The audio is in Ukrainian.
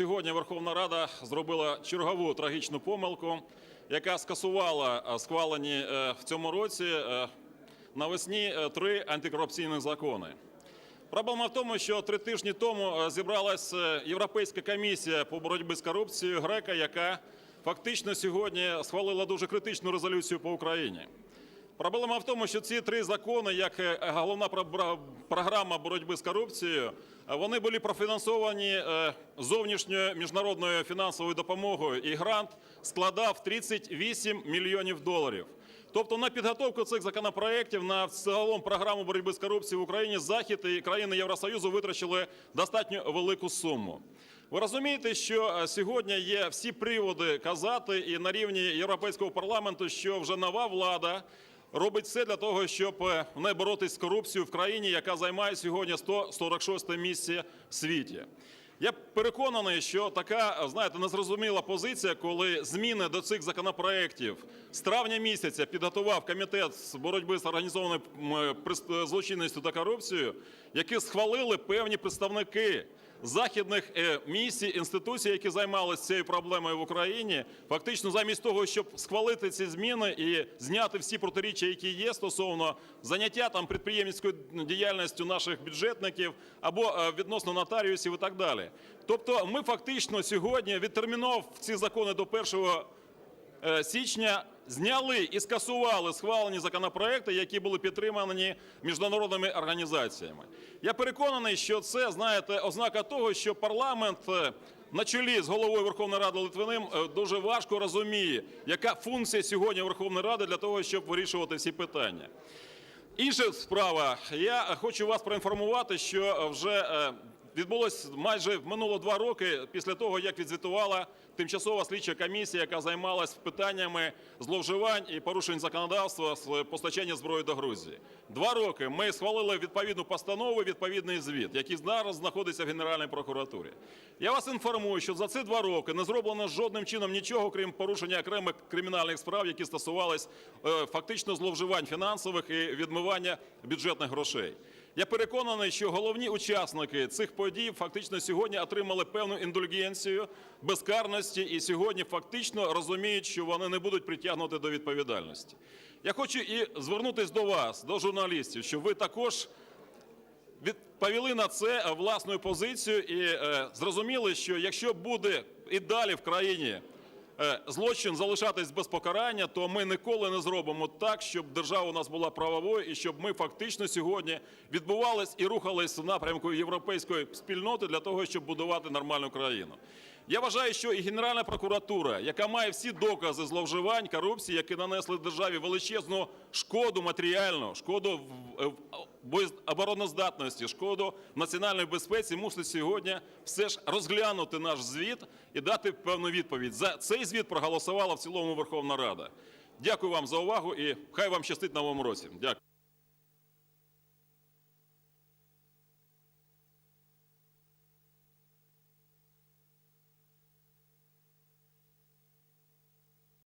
Сьогодні Верховна Рада зробила чергову трагічну помилку, яка скасувала е, схвалені е, в цьому році е, навесні три антикорупційних закони. Проблема в тому, що три тижні тому зібралась е, Європейська комісія по боротьбі з корупцією Грека, яка фактично сьогодні схвалила дуже критичну резолюцію по Україні. Проблема в тому, що ці три закони, як е, головна про- програма боротьби з корупцією, е, вони були профінансовані е, зовнішньою міжнародною фінансовою допомогою, і грант складав 38 мільйонів доларів. Тобто на підготовку цих законопроєктів, на загалом програму боротьби з корупцією в Україні Захід і країни Євросоюзу витрачили достатньо велику суму. Ви розумієте, що сьогодні є всі приводи казати і на рівні Європейського парламенту, що вже нова влада робить все для того, щоб е, не боротись з корупцією в країні, яка займає сьогодні 146 місце в світі. Я переконаний, що така, знаєте, незрозуміла позиція, коли зміни до цих законопроєктів з травня місяця підготував комітет з боротьби з організованою м, злочинністю та корупцією, які схвалили певні представники західних е, місій, інституцій, які займалися цією проблемою в Україні, фактично замість того, щоб схвалити ці зміни і зняти всі протиріччя, які є стосовно заняття там підприємницькою діяльністю наших бюджетників або е, відносно нотаріусів і так далі. Тобто, ми фактично сьогодні відтермінував ці закони до 1 е, січня зняли і скасували схвалені законопроекти, які були підтримані міжнародними організаціями. Я переконаний, що це, знаєте, ознака того, що парламент е, на чолі з головою Верховної Ради Литвиним е, дуже важко розуміє, яка функція сьогодні Верховної Ради для того, щоб вирішувати всі питання. Інша справа. Я хочу вас проінформувати, що вже е, відбулось майже минуло два роки після того, як відзвітувала тимчасова слідча комісія, яка займалась питаннями зловживань і порушень законодавства з постачання зброї до Грузії. Два роки ми схвалили відповідну постанову, відповідний звіт, який зараз знаходиться в Генеральній прокуратурі. Я вас інформую, що за ці два роки не зроблено жодним чином нічого, крім порушення окремих кримінальних справ, які стосувались е, фактично зловживань фінансових і відмивання бюджетних грошей. Я переконаний, що головні учасники цих подій фактично сьогодні отримали певну індульгенцію безкарності і сьогодні фактично розуміють, що вони не будуть притягнути до відповідальності. Я хочу і звернутися до вас, до журналістів, щоб ви також відповіли на це е, власною позицією і е, зрозуміли, що якщо буде і далі в країні злочин залишатись без покарання, то ми ніколи не зробимо так, щоб держава у нас була правовою і щоб ми фактично сьогодні відбувались і рухались в напрямку європейської спільноти для того, щоб будувати нормальну країну. Я вважаю, що і Генеральна прокуратура, яка має всі докази зловживань, корупції, які нанесли державі величезну шкоду матеріальну, шкоду в- обороноздатності, шкоду національної безпеці, мусить сьогодні все ж розглянути наш звіт і дати певну відповідь. За цей звіт проголосувала в цілому Верховна Рада. Дякую вам за увагу і хай вам щастить новому році. Дякую.